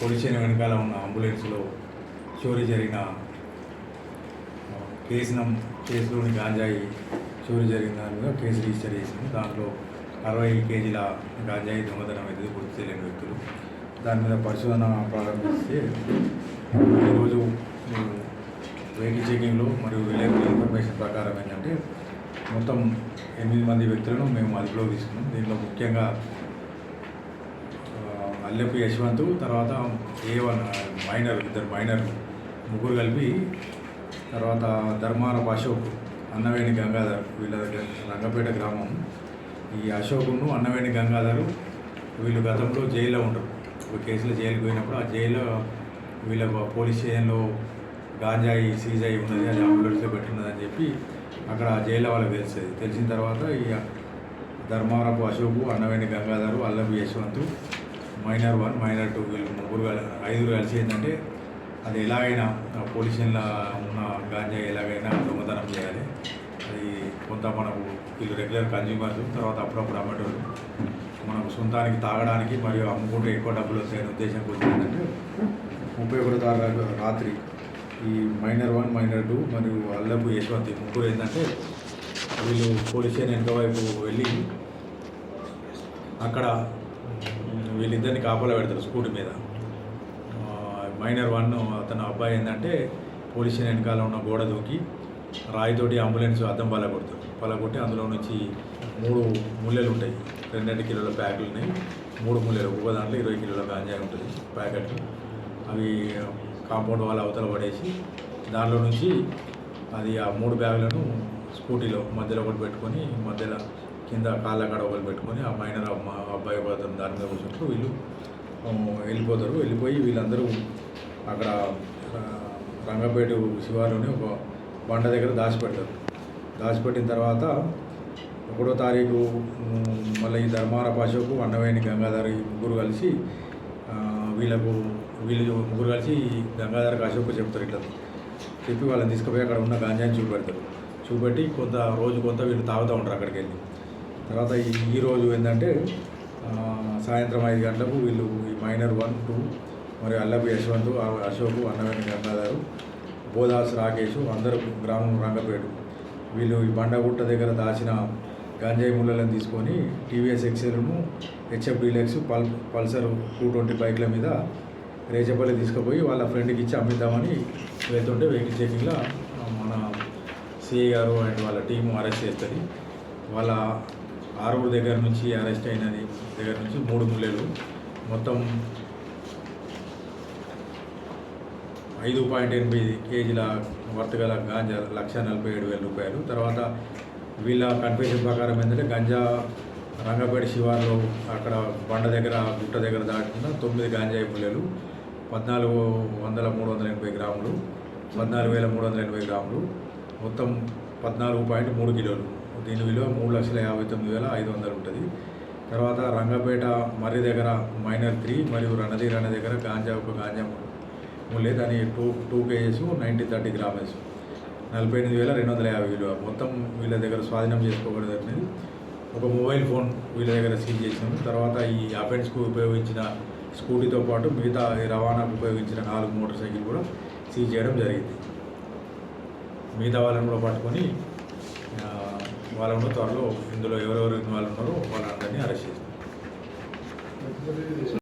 Police వెనకాల ఉన్న అంబులెన్స్లో చోరీ జరిగిన ఆ, కేసు కేసులోని గాంజాయి చోరీ జరిగిన దాని మీద కేసు రిజిస్టర్ చేసింది. దాంట్లో అరవై కేజీల గాంజాయి దొంగతనం అయితే గుర్తు తెలియని వ్యక్తులు. దాని మీద పరిశోధన ప్రారంభిస్తే ఈరోజు వెహికల్ చెకింగ్లో మరియు విలేకరుల ఇన్ఫర్మేషన్ ప్రకారం ఏంటంటే మొత్తం ఎనిమిది మంది వ్యక్తులను మేము అదుపులో తీసుకున్నాం. దీంట్లో ముఖ్యంగా అల్లెపు యశ్వంత్ తర్వాత ఏ వన్ మైనర్ ఇద్దరు మైనర్ ముగ్గురు కలిపి తర్వాత ధర్మారపు అశోక్ అన్నవేణి గంగాధర్ వీళ్ళ దగ్గర రంగపేట గ్రామం. ఈ అశోకును అన్నవేణి గంగాధరు వీళ్ళు గతంలో జైల్లో ఉంటారు. ఒక కేసులో జైలుకి పోయినప్పుడు ఆ జైల్లో వీళ్ళ పోలీస్ స్టేషన్లో గాంజాయి సీజ్ అయి ఉన్నది అది అంబులెన్స్లో పెట్టినదని చెప్పి అక్కడ ఆ జైల్లో వాళ్ళకి తెలుస్తుంది. తెలిసిన తర్వాత ఈ Dharmarapu Ashok Annaveni Gangadhar అల్లవి Yashwanth minor one minor two వీళ్ళు ముగ్గురు ఐదుగురు కలిసి ఏంటంటే అది ఎలాగైనా పొల్యూషన్లో ఉన్న గాంజా ఎలాగైనా దొంగతనం చేయాలి. అది కొంత మనకు వీళ్ళు రెగ్యులర్ కన్జ్యూమర్స్ తర్వాత అప్పుడప్పుడు అమ్మేటోళ్ళు. మనకు సొంతానికి తాగడానికి మరియు అమ్ముకుంటే ఎక్కువ డబ్బులు వస్తాయనే ఉద్దేశం వచ్చిందంటే ఏంటంటే ముప్పై ఒకటో తారీఖు రాత్రి ఈ మైనర్ వన్ మైనర్ టూ మరియు అల్లపు యశ్వంత్ ముగ్గురు ఏంటంటే వీళ్ళు పోలీస్ స్టేషన్ వెనుక వైపు వెళ్ళి అక్కడ వీళ్ళిద్దరిని కాపలా పెడతారు స్కూటీ మీద. మైనర్ వన్ అతను అబ్బాయి ఏంటంటే పోలీస్ స్టేషన్ వెనకాల ఉన్న గోడ దూకి రాయితోటి అంబులెన్స్ అద్దం పలగొడతారు పలగొట్టి అందులో నుంచి మూడు ముల్లెలు ఉంటాయి. రెండు రెండు కిలోల ప్యాకులు ఉన్నాయి. మూడు ముల్లెలు ఒక్కొక్క దాంట్లో ఇరవై కిలోల గాంజాయి ఉంటుంది ప్యాకెట్లు. అవి కాంపౌండ్ వాళ్ళ అవతల పడేసి దానిలో నుంచి అది ఆ మూడు బ్యాగులను స్కూటీలో మధ్యలో ఒకటి పెట్టుకొని మధ్యలో కింద కాళ్ళ గడవలు పెట్టుకొని ఆ మైనర్ అబ్బాయి పోతారు దాని మీద కూర్చుంటారు. వీళ్ళు వెళ్ళిపోతారు. వెళ్ళిపోయి వీళ్ళందరూ అక్కడ రంగపేట శివారుని ఒక బండ దగ్గర దాచిపెడతారు. దాచిపెట్టిన తర్వాత ఒకటో తారీఖు మళ్ళీ ఈ ధర్మార అశోకు అన్నవేణి గంగాధర్ ఈ ముగ్గురు కలిసి వీళ్ళకు వీళ్ళు ముగ్గురు కలిసి ఈ గంగాధర్కి చెప్తారు ఇట్లా చెప్పి వాళ్ళని తీసుకుపోయి అక్కడ ఉన్న గాంజాని చూపెడతారు. చూపెట్టి కొంత రోజు కొంత వీళ్ళు తాగుతూ ఉంటారు అక్కడికి వెళ్ళి. తర్వాత ఈ రోజు ఏంటంటే సాయంత్రం ఐదు గంటలకు వీళ్ళు ఈ మైనర్ వన్ టూ మరి అల్లపు యశ్వంత్ అశోక్ అన్నవేణి గంగాధరు బోదాస్ రాకేష్ అందరూ గ్రామం రంగపేట వీళ్ళు ఈ బండగుట్ట దగ్గర దాచిన గంజాయి ముళ్ళలను తీసుకొని టీవీఎస్ ఎక్సెల్ను హెచ్ఎఫ్ డీలెక్స్ పల్ పల్సర్ టూ ట్వంటీ బైక్ల మీద రేచపల్లి తీసుకుపోయి వాళ్ళ ఫ్రెండ్కి ఇచ్చి అమ్మిద్దామని వెళ్తుంటే వెహికల్ చెకింగ్లో మన సిఐ గారు అండ్ వాళ్ళ టీము అరెస్ట్ చేస్తుంది వాళ్ళ ఆరుగురు దగ్గర నుంచి అరెస్ట్ అయినది దగ్గర నుంచి మూడు ముల్లెలు. మొత్తం ఐదు పాయింట్ ఎనిమిది కేజీల వర్త్ గల గాంజా లక్ష నలభై ఏడు వేల రూపాయలు. తర్వాత వీళ్ళ కన్ఫ్యూషన్ ప్రకారం ఏంటంటే గంజా రంగపేట శివార్లో అక్కడ బండ దగ్గర గుట్ట దగ్గర దాటుకున్న తొమ్మిది గాంజాయి పుల్లెలు పద్నాలుగు వందల మూడు వందల ఎనభై గ్రాములు పద్నాలుగు వేల మూడు వందల ఎనభై గ్రాములు మొత్తం పద్నాలుగు పాయింట్ మూడు కిలోలు. దీని విలువ మూడు లక్షల యాభై తొమ్మిది వేల ఐదు వందలు ఉంటుంది. తర్వాత రంగపేట మర్రి దగ్గర మైనర్ త్రీ మరియు రణది అనే దగ్గర గాంజా ఒక గాంజా మూలే దాని two two kgs ninety thirty grams. నలభై ఎనిమిది వేల రెండు వందల యాభై విలువ. మొత్తం వీళ్ళ దగ్గర స్వాధీనం చేసుకోబడేది ఒక మొబైల్ ఫోన్ వీళ్ళ దగ్గర సీజ్ చేసినాము. తర్వాత ఈ అఫెన్స్కు ఉపయోగించిన స్కూటీతో పాటు మిగతా ఈ రవాణాకు ఉపయోగించిన నాలుగు మోటార్ సైకిల్ కూడా సీజ్ చేయడం జరిగింది. మిగతా వాళ్ళని కూడా పట్టుకొని ఆ, ఉన్న త్వరలో ఇందులో ఎవరెవరు ఇన్వాల్వ్ ఉన్నారో వాళ్ళందరినీ అరెస్ట్ చేస్తాం.